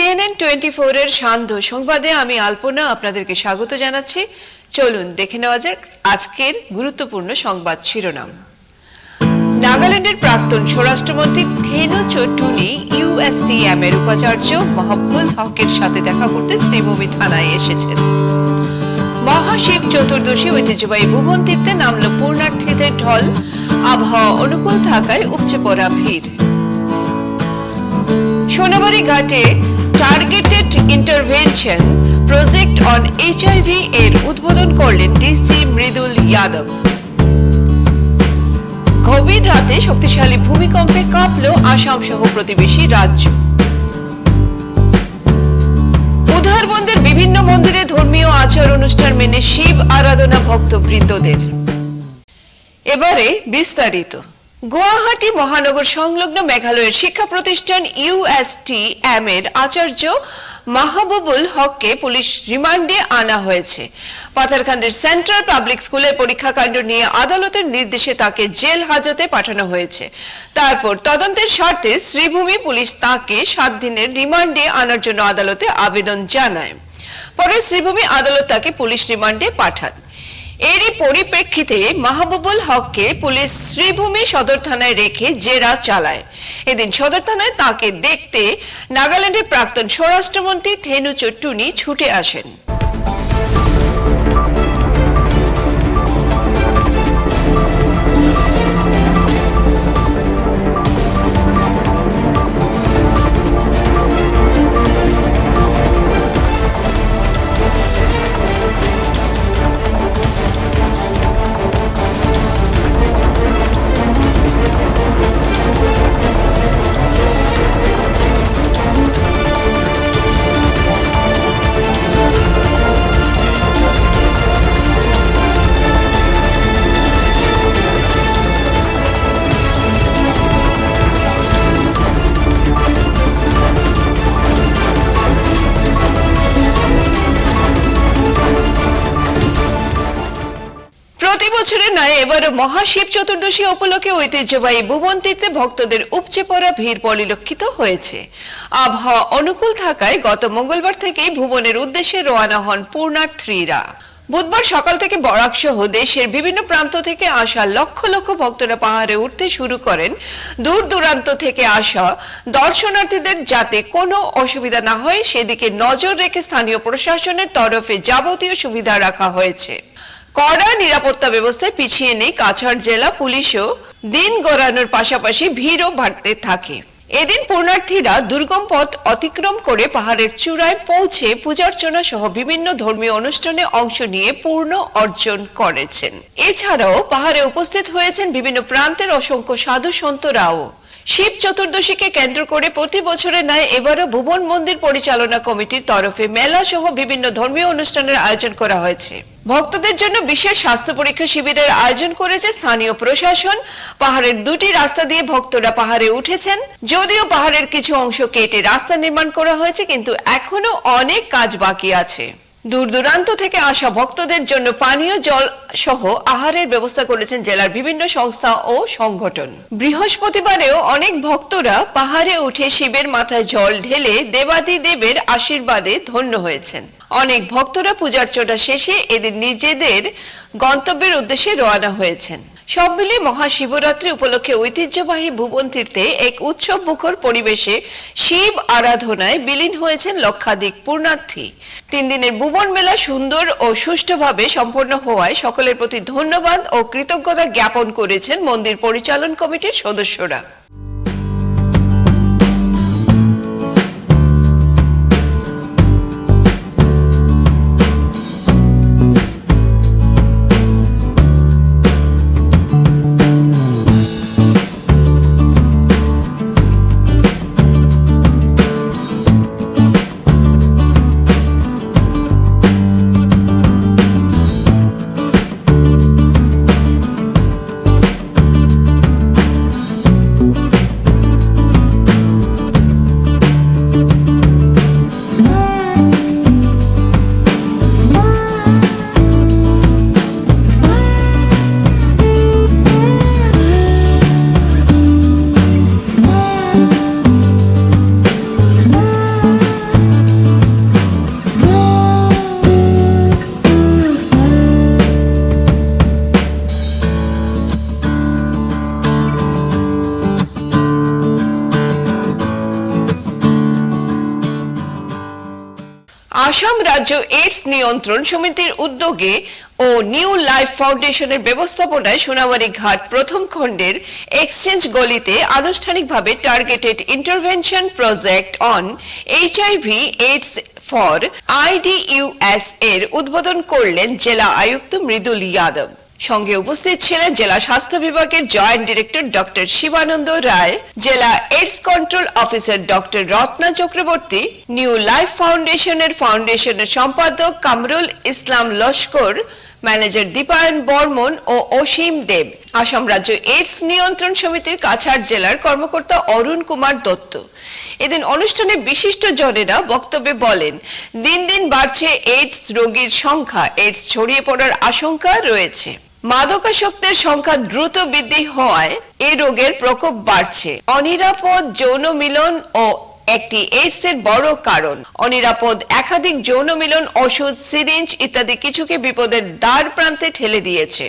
CNN twenty এর সান্ধ্য সংবাদে আমি আলপনা আপনাদেরকে স্বাগত জানাচ্ছি। চলুন দেখে নেওয়া যাক আজকের গুরুত্বপূর্ণ সংবাদ শিরোনাম। নাগাল্যান্ডের প্রাক্তন স্বরাষ্ট্রমন্ত্রী থেনো চট্টুনি ইউএসটিএম এর উপাচার্য মহব্বুল হকের সাথে দেখা করতে শ্রীভূমি থানায় এসেছেন। মহাশিব চতুর্দশী ঐতিহ্যবাহী ভুবন তীর্থে নামল পূর্ণার্থীদের ঢল। আবহাওয়া অনুকূল থাকায় উপচে পড়া ভিড়। সোনাবাড়ি ঘাটে targeted intervention project on HIV এর উদ্বোধন করলেন ডিসি মৃদুল যাদব। গভীর রাতে শক্তিশালী ভূমিকম্পে কাঁপল আসাম সহ প্রতিবেশী রাজ্য। উধারবন্দের বিভিন্ন মন্দিরে ধর্মীয় আচার অনুষ্ঠান মেনে শিব আরাধনা ভক্তবৃন্দদের এবারে বিস্তারিত। গুয়াহাটি মহানগর সংলগ্ন মেঘালয়ের শিক্ষা প্রতিষ্ঠান ইউএসটি এম এর আচার্য মাহবুবুল হককে পুলিশ রিমান্ডে আনা হয়েছে। পাথারকান্দের সেন্ট্রাল পাবলিক স্কুলের পরীক্ষাকাণ্ড নিয়ে আদালতের নির্দেশে তাকে জেল হাজতে পাঠানো হয়েছে। তারপর তদন্তের স্বার্থে শ্রীভূমি পুলিশ তাকে সাত দিনের রিমান্ডে আনার জন্য আদালতে আবেদন জানায়। পরে শ্রীভূমি আদালত তাকে পুলিশ রিমান্ডে পাঠান। এরই পরিপ্রেক্ষিতে মাহবুবুল হককে পুলিশ শ্রীভূমি সদর থানায় রেখে জেরা চালায়। এদিন সদর থানায় তাকে দেখতে নাগাল্যান্ডের প্রাক্তন স্বরাষ্ট্রমন্ত্রী থেনু চট্টুনি ছুটে আসেন। এবারও মহাশিব চতুর্দশী উপলক্ষে ঐতিহ্যবাহী ভুবন তীর্থে ভক্তদের উপচে পড়া ভিড় পরিলক্ষিত হয়েছে। আবহাওয়া অনুকূল থাকায় গত মঙ্গলবার থেকেই ভুবনের উদ্দেশ্যে রওনা হন পূর্ণার্থীরা। বুধবার সকাল থেকে বরাক সহ দেশের বিভিন্ন প্রান্ত থেকে আসা লক্ষ লক্ষ ভক্তরা পাহাড়ে উঠতে শুরু করেন। দূর দূরান্ত থেকে আসা দর্শনার্থীদের যাতে কোনো অসুবিধা না হয়, সেদিকে নজর রেখে স্থানীয় প্রশাসনের তরফে যাবতীয় সুবিধা রাখা হয়েছে। কড়া নিরাপত্তা ব্যবস্থায় পিছিয়ে নেই কাছাড় জেলা পুলিশও। দিন গড়ানোর পাশাপাশি ভিড়ও বাড়তে থাকে। এদিন পূর্ণার্থীরা দুর্গম পথ অতিক্রম করে পাহাড়ের চূড়ায় পৌঁছে পূজার্চনা সহ বিভিন্ন ধর্মীয় অনুষ্ঠানে অংশ নিয়ে পূর্ণ অর্জন করেছেন। এছাড়াও পাহাড়ে উপস্থিত হয়েছেন বিভিন্ন প্রান্তের অসংখ্য সাধু সন্তরাও শিব চতুর্দশীকে কেন্দ্র করে প্রতি বছরের ন্যায় এবারও ভুবন মন্দির পরিচালনা কমিটির তরফে মেলা সহ বিভিন্ন ধর্মীয় অনুষ্ঠানের আয়োজন করা হয়েছে। ভক্তদের জন্য বিশেষ স্বাস্থ্য পরীক্ষা শিবিরের আয়োজন করেছে স্থানীয় প্রশাসন। পাহাড়ের দুটি রাস্তা দিয়ে ভক্তরা পাহাড়ে উঠেছেন। যদিও পাহাড়ের কিছু অংশ কেটে রাস্তা নির্মাণ করা হয়েছে, কিন্তু এখনও অনেক কাজ বাকি আছে। দূর দূরান্ত থেকে আসা ভক্তদের জন্য পানীয় জল সহ আহারের ব্যবস্থা করেছেন জেলার বিভিন্ন সংস্থা ও সংগঠন। বৃহস্পতিবারেও অনেক ভক্তরা পাহাড়ে উঠে শিবের মাথায় জল ঢেলে দেবাদি দেবের আশীর্বাদে ধন্য হয়েছেন। অনেক ভক্তরা পূজার্চনা শেষে এদের নিজেদের গন্তব্যের উদ্দেশ্যে রওনা হয়েছেন। সব মিলে মহাশিবরাত্রি উপলক্ষে ঐতিহ্যবাহী ভুবন তীর্থে এক উৎসব মুখর পরিবেশে শিব আরাধনায় বিলীন হয়েছেন লক্ষাধিক পূর্ণার্থী। তিন দিনের ভুবন মেলা সুন্দর ও সুষ্ঠুভাবে সম্পন্ন হওয়ায় সকলের প্রতি ধন্যবাদ ও কৃতজ্ঞতা জ্ঞাপন করেছেন মন্দির পরিচালন কমিটির সদস্যরা। আসাম রাজ্য এইডস নিয়ন্ত্রণ সমিতির উদ্যোগে ও নিউ লাইফ ফাউন্ডেশনের ব্যবস্থাপনায় সোনামারী ঘাট প্রথম খণ্ডের এক্সচেঞ্জ গলিতে আনুষ্ঠানিকভাবে targeted intervention project on HIV AIDS for IDUs এর উদ্বোধন করলেন জেলা আয়ুক্ত মৃদুল যাদব সঙ্গে উপস্থিত ছিলেন জেলা স্বাস্থ্য বিভাগের joint director doctor Shibananda Roy, জেলা AIDS control officer doctor Ratna Chakraborty, new life ফাউন্ডেশনের ফাউন্ডেশনের সম্পাদক কামরুল ইসলাম লস্কর, ম্যানেজার দীপায়ন বর্মন ও অসীম দেব। আসাম রাজ্য এইডস নিয়ন্ত্রণ সমিতির কাছাড় জেলার কর্মকর্তা অরুণ কুমার দত্ত। এদিন অনুষ্ঠানে বিশিষ্ট জনেরা বক্তব্যে বলেন, দিন দিন বাড়ছে এইডস রোগীর সংখ্যা এইডস ছড়িয়ে পড়ার আশঙ্কা রয়েছে। মাদকাসক্তের সংখ্যা দ্রুত বৃদ্ধি হওয়ায় এ রোগের প্রকোপ বাড়ছে। অনিরাপদ যৌন মিলন ও একটি এইডস এর বড় কারণ। অনিরাপদ, একাধিক যৌন মিলন, ওষুধ, সিরিঞ্জ ইত্যাদি কিছুকে বিপদের দ্বার প্রান্তে ঠেলে দিয়েছে।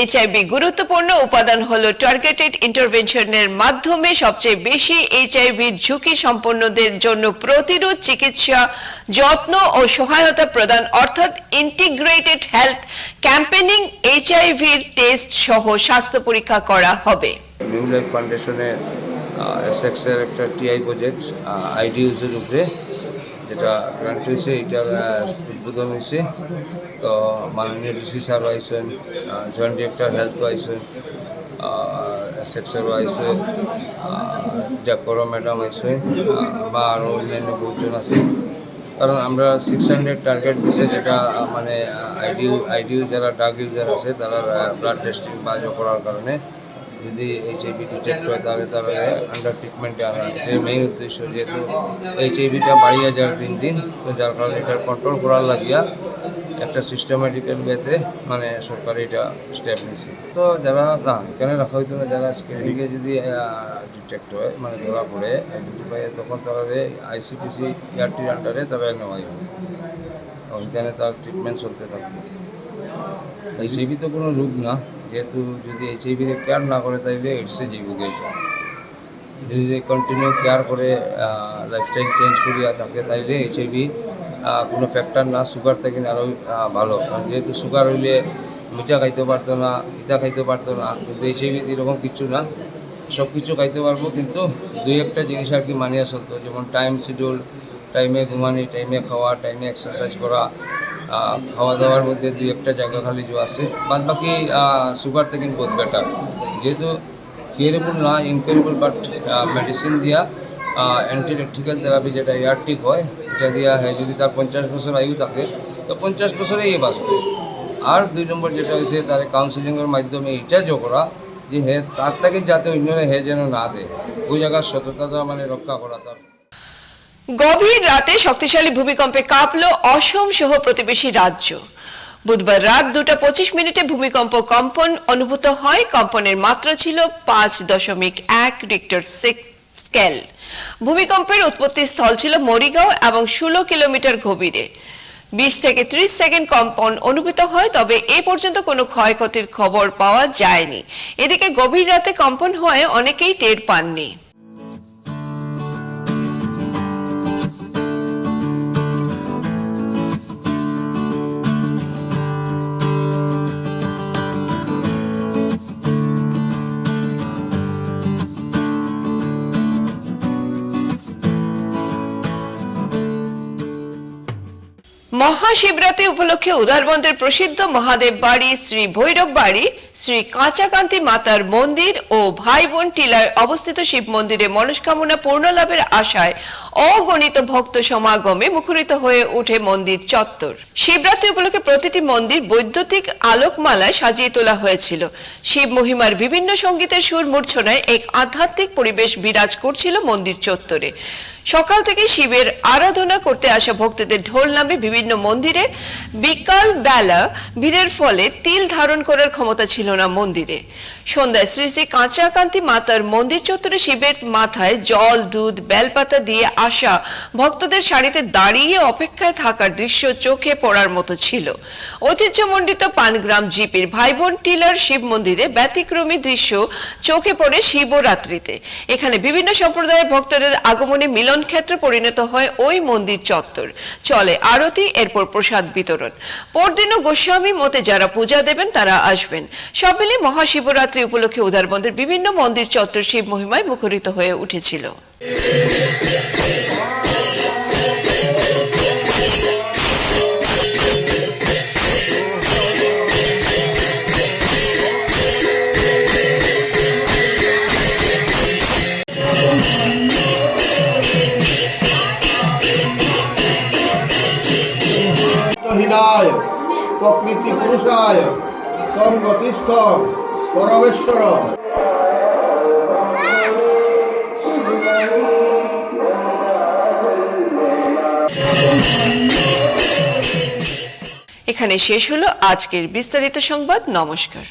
এইচআইভি গুরুত্বপূর্ণ উপাদান হলো টার্গেটেড ইন্টারভেনশনের মাধ্যমে সবচেয়ে বেশি এইচআইভির ঝুঁকি সম্পন্নদের জন্য প্রতিরোধ, চিকিৎসা, যত্ন ও সহায়তা প্রদান অর্থাৎ ইন্টিগ্রেটেড হেলথ ক্যাম্পেনিং এইচআইভির টেস্ট সহ স্বাস্থ্য পরীক্ষা করা হবে। নিউ লাইফ ফাউন্ডেশনের এসএক্সের একটা টিআই প্রজেক্ট আইডিউসের উপরে, যেটা গ্রান্ট হয়েছে এটার উদ্বোধন হয়েছে। তো মাননীয় ডিসি স্যারও আইসেন জয়েন্ট ডিরেক্টর হেলথও আইসেন এসএক্সেরও আইসে জাকরো ম্যাডাম আইসেন বা আরও অন্যান্য বহুজন আছে। কারণ আমরা সিক্স হান্ড্রেড টার্গেট দিছে, যেটা মানে আইডিউ আইডিউ যারা ড্রাগ ইউজার আছে, তারা ব্লাড টেস্টিং বা ইয়ে করার কারণে যদি এইচআইভি ডিটেক্ট হয় তাহলে তারা আন্ডার ট্রিটমেন্টে আনা। এটার মেইন উদ্দেশ্য যেহেতু এইচআইভিটা বাড়িয়ে যার দিন দিন, তো যার কারণে এটার কন্ট্রোল করার লাগিয়া একটা সিস্টেমেটিক্যাল ওয়েতে মানে সরকার এটা স্টেপ নিছে। তো যারা না, এখানে রাখা হইতো না, যারা স্ক্রিনিংয়ে যদি ডিটেক্ট হয় মানে ধরা পড়ে আইডেন্টিফাই তখন তারা আইসিটিসি ইয়ারটির আন্ডারে তারা নেওয়া হবে। ওইখানে তার ট্রিটমেন্ট চলতে থাকবে। এইচআইভি তো কোনো রোগ না। যেহেতু যদি এইচআইভিকে কেয়ার না করে, তাইলে এইডসে জীবকে যদি কন্টিনিউ কেয়ার করে লাইফস্টাইল চেঞ্জ করিয়া থাকে, তাইলে এইচআইভি কোনো ফ্যাক্টর না। সুগার থেকে আরও ভালো। কারণ যেহেতু সুগার হইলে মিঠা খাইতে পারতো না ইটা খাইতে পারতো না। কিন্তু এইচআইভি এরকম কিছু না। সব কিছু খাইতে পারব, কিন্তু দুই একটা জিনিস আর কি মানিয়ে চলতো যেমন টাইম শিডিউল টাইমে ঘুমানি টাইমে খাওয়া টাইমে এক্সারসাইজ করা খাওয়া দাওয়ার মধ্যে দুই একটা জায়গা খালি যে আছে। বাদ বাকি সুগার থেকে বহুত বেটার যেহেতু কিউরেবল না ইনকিউরেবল বাট মেডিসিন দিয়া অ্যান্টিলেকট্রিক্যাল থেরাপি যেটা এয়ারটিক হয়, এটা দিয়া হ্যাঁ যদি তার পঞ্চাশ বছর আয়ু থাকে, তো পঞ্চাশ বছরে এ বাঁচবে। আর দুই নম্বর যেটা হয়েছে তার কাউন্সিলিংয়ের মাধ্যমে এটা যোগ করা, যে হে, তার থেকে যাতে অন্যরা হে যেন না দেয়, ওই জায়গার সততাটা মানে রক্ষা করা তার। গভীর রাতে শক্তিশালী ভূমিকম্পে কাঁপল অসম সহ প্রতিবেশী রাজ্য। বুধবার রাত দুটা পঁচিশ মিনিটে ভূমিকম্প কম্পন অনুভূত হয়। কম্পনের মাত্রা ছিল পাঁচ দশমিক এক রিক্টার স্কেল। ভূমিকম্পের উৎপত্তি স্থল ছিল মরিগাঁও এবং ষোলো কিলোমিটার গভীরে। বিশ থেকে ত্রিশ সেকেন্ড কম্পন অনুভূত হয়, তবে এ পর্যন্ত কোনো ক্ষয়ক্ষতির খবর পাওয়া যায়নি। এদিকে গভীর রাতে কম্পন হওয়ায় অনেকেই টের পাননি। মহাশিবরাত্রি উপলক্ষে উদারবন্দের প্রসিদ্ধ মহাদেব বাড়ি, শ্রী ভৈরব বাড়ি, শ্রী কাঁচাকান্তি মাতার মন্দির ও ভাই বোন টিলার অবস্থিত শিব মন্দিরে মনস্কামনা পূর্ণ লাভের আশায় অগণিত ভক্ত সমাগমে মুখরিত হয়ে ওঠে মন্দির চত্বর। শিবরাত্রি উপলক্ষে প্রতিটি মন্দির বৈদ্যুতিক আলোকমালায় সাজিয়ে তোলা হয়েছিল। শিব মহিমার বিভিন্ন সঙ্গীতের সুর মূর্ছনায় এক আধ্যাত্মিক পরিবেশ বিরাজ করছিল মন্দির চত্বরে। সকাল থেকে শিবের আরাধনা করতে আসা ভক্তদের ঢোল নামে বিভিন্ন মন্দিরে। বিকাল বেলা ভিড়ের ফলে তিল ধারণ করার ক্ষমতা ছিল না মন্দিরে। সন্ধ্যায় শ্রী শ্রী কাঁচাকান্তি মাতার মন্দির চত্বরে শিবের মাথায় জল, দুধ, বেলপাতা দিয়ে আসা ভক্তদের সারিতে দাঁড়িয়ে অপেক্ষায় থাকার দৃশ্য চোখে পড়ার মতো ছিল। ঐতিহ্যমণ্ডিত পানগ্রাম জিপির ভাই বোন টিলার শিব মন্দিরে ব্যতিক্রমী দৃশ্য চোখে পড়ে শিবরাত্রিতে। এখানে বিভিন্ন সম্প্রদায়ের ভক্তদের আগমনে মিলন ক্ষেত্রে পরিণত হয় ওই মন্দির চত্বর। চলে আরতি, এরপর প্রসাদ বিতরণ। পরদিনও গোস্বামী মতে যারা পূজা দেবেন, তারা আসবেন। সব মিলে মহাশিবরাত্রি উপলক্ষে উদারবন্দের বিভিন্ন মন্দির চত্বর শিব মহিমায় মুখরিত হয়ে উঠেছিল। প্রকৃতি পুরুষায় সংগতিষ্ঠ পরমেশ্বর। এখানে শেষ হলো আজকের বিস্তারিত সংবাদ। নমস্কার।